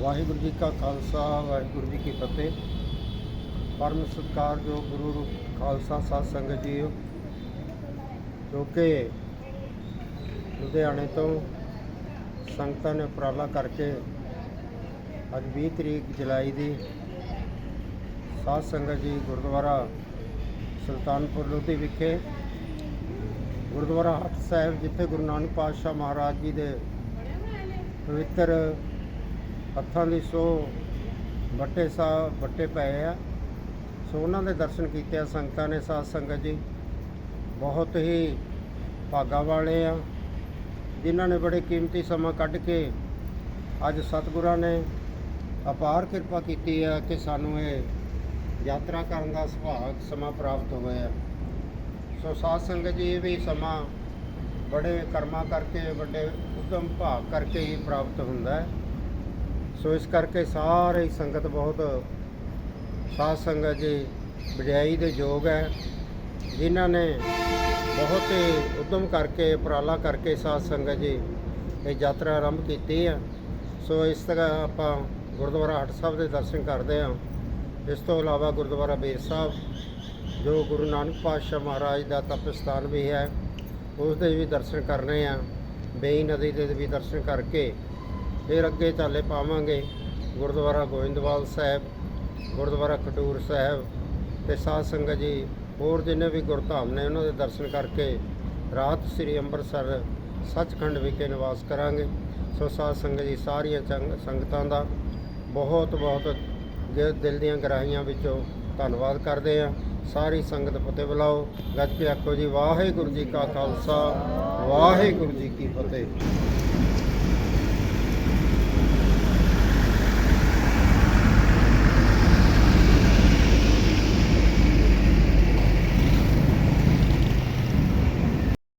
ਵਾਹਿਗੁਰੂ ਜੀ ਕਾ ਖਾਲਸਾ, ਵਾਹਿਗੁਰੂ ਜੀ ਕੀ ਫਤਿਹ। ਪਰਮ ਸਤਿਕਾਰਯੋਗ ਗੁਰੂ ਰੂਪ ਖਾਲਸਾ ਸਾਧ ਸੰਗਤ ਜੀ ਜੋ ਕਿ ਲੁਧਿਆਣੇ ਤੋਂ ਸੰਗਤਾਂ ਨੇ ਉਪਰਾਲਾ ਕਰਕੇ ਅੱਜ 20 ਤਰੀਕ ਜੁਲਾਈ ਦੀ ਸਾਧ ਸੰਗਤ ਜੀ ਗੁਰਦੁਆਰਾ ਸੁਲਤਾਨਪੁਰ ਲੋਧੀ ਵਿਖੇ, ਗੁਰਦੁਆਰਾ ਹੱਥ ਸਾਹਿਬ, ਜਿੱਥੇ ਗੁਰੂ ਨਾਨਕ ਪਾਤਸ਼ਾਹ ਮਹਾਰਾਜ ਜੀ ਦੇ ਪਵਿੱਤਰ ਹੱਥਾਂ ਦੀ ਸੋ ਵੱਟੇ ਸਾਹਿਬ ਵੱਟੇ ਪਏ ਆ। ਸੋ ਉਹਨਾਂ ਦੇ ਦਰਸ਼ਨ ਕੀਤੇ ਆ, ਸੰਗਤਾਂ ਨੇ, ਸਾਧ ਸੰਗਤ ਜੀ। ਬਹੁਤ ਹੀ ਭਾਗਾ ਵਾਲੇ ਆ, ਜਿਨ੍ਹਾਂ ਨੇ ਬੜੇ ਕੀਮਤੀ ਸਮਾਂ ਕੱਢ ਕੇ ਅੱਜ ਸਤਿਗੁਰਾਂ ਨੇ ਅਪਾਰ ਕਿਰਪਾ ਕੀਤੀ ਆ ਕਿ ਸਾਨੂੰ ਇਹ ਯਾਤਰਾ ਕਰਨ ਦਾ ਸੁਭਾਗ ਸਮਾਂ ਪ੍ਰਾਪਤ ਹੋਇਆ ਸੋ ਸਾਧ ਸੰਗਤ ਜੀ, ਇਹ ਵੀ ਸਮਾਂ ਬੜੇ ਕਰਮਾਂ ਕਰਕੇ, ਵੱਡੇ ਉਦਮ ਭਾਗ ਕਰਕੇ ਹੀ ਪ੍ਰਾਪਤ ਹੁੰਦਾ ਹੈ। ਸੋ ਇਸ ਕਰਕੇ ਸਾਰੇ ਹੀ ਸੰਗਤ ਬਹੁਤ ਸਾਧ ਸੰਗਤ ਜੀ ਵਡਿਆਈ ਦੇ ਯੋਗ ਹੈ, ਜਿਨ੍ਹਾਂ ਨੇ ਬਹੁਤ ਹੀ ਉਦਮ ਕਰਕੇ, ਉਪਰਾਲਾ ਕਰਕੇ ਸਾਧ ਸੰਗਤ ਜੀ ਇਹ ਯਾਤਰਾ ਆਰੰਭ ਕੀਤੀ ਹੈ ਸੋ ਇਸ ਤਰ੍ਹਾਂ ਆਪਾਂ ਗੁਰਦੁਆਰਾ ਹਟ ਸਾਹਿਬ ਦੇ ਦਰਸ਼ਨ ਕਰਦੇ ਹਾਂ। ਇਸ ਤੋਂ ਇਲਾਵਾ ਗੁਰਦੁਆਰਾ ਬੇਰ ਸਾਹਿਬ, ਜੋ ਗੁਰੂ ਨਾਨਕ ਪਾਤਸ਼ਾਹ ਮਹਾਰਾਜ ਦਾ ਤਪ ਸਥਾਨ ਵੀ ਹੈ, ਉਸ ਦੇ ਵੀ ਦਰਸ਼ਨ ਕਰਨੇ ਆ। ਬੇਈ ਨਦੀ ਦੇ ਵੀ ਦਰਸ਼ਨ ਕਰਕੇ ਫਿਰ ਅੱਗੇ ਚਾਲੇ ਪਾਵਾਂਗੇ ਗੁਰਦੁਆਰਾ ਗੋਇੰਦਵਾਲ ਸਾਹਿਬ, ਗੁਰਦੁਆਰਾ ਖਟੂਰ ਸਾਹਿਬ ਤੇ ਸਾਧ ਸੰਗਤ ਜੀ, ਹੋਰ ਜਿੰਨੇ ਵੀ ਗੁਰਧਾਮ ਨੇ ਉਹਨਾਂ ਦੇ ਦਰਸ਼ਨ ਕਰਕੇ ਰਾਤ ਸ੍ਰੀ ਅੰਮ੍ਰਿਤਸਰ ਸੱਚਖੰਡ ਵਿਖੇ ਨਿਵਾਸ ਕਰਾਂਗੇ। ਸੋ ਸਾਧ ਸੰਗਤ ਜੀ, ਸਾਰੀਆਂ ਚੰਗ- ਸੰਗਤਾਂ ਦਾ ਬਹੁਤ ਬਹੁਤ ਦਿਲ ਦੀਆਂ ਗਰਾਹੀਆਂ ਵਿੱਚੋਂ ਧੰਨਵਾਦ ਕਰਦੇ ਆ ਸਾਰੀ ਸੰਗਤ ਫਤਿਹ ਬੁਲਾਓ। ਗੱਜ ਕੇ ਆਖੋ ਜੀ, ਵਾਹਿਗੁਰੂ ਜੀ ਕਾ ਖਾਲਸਾ, ਵਾਹਿਗੁਰੂ ਜੀ ਕੀ ਫਤਿਹ।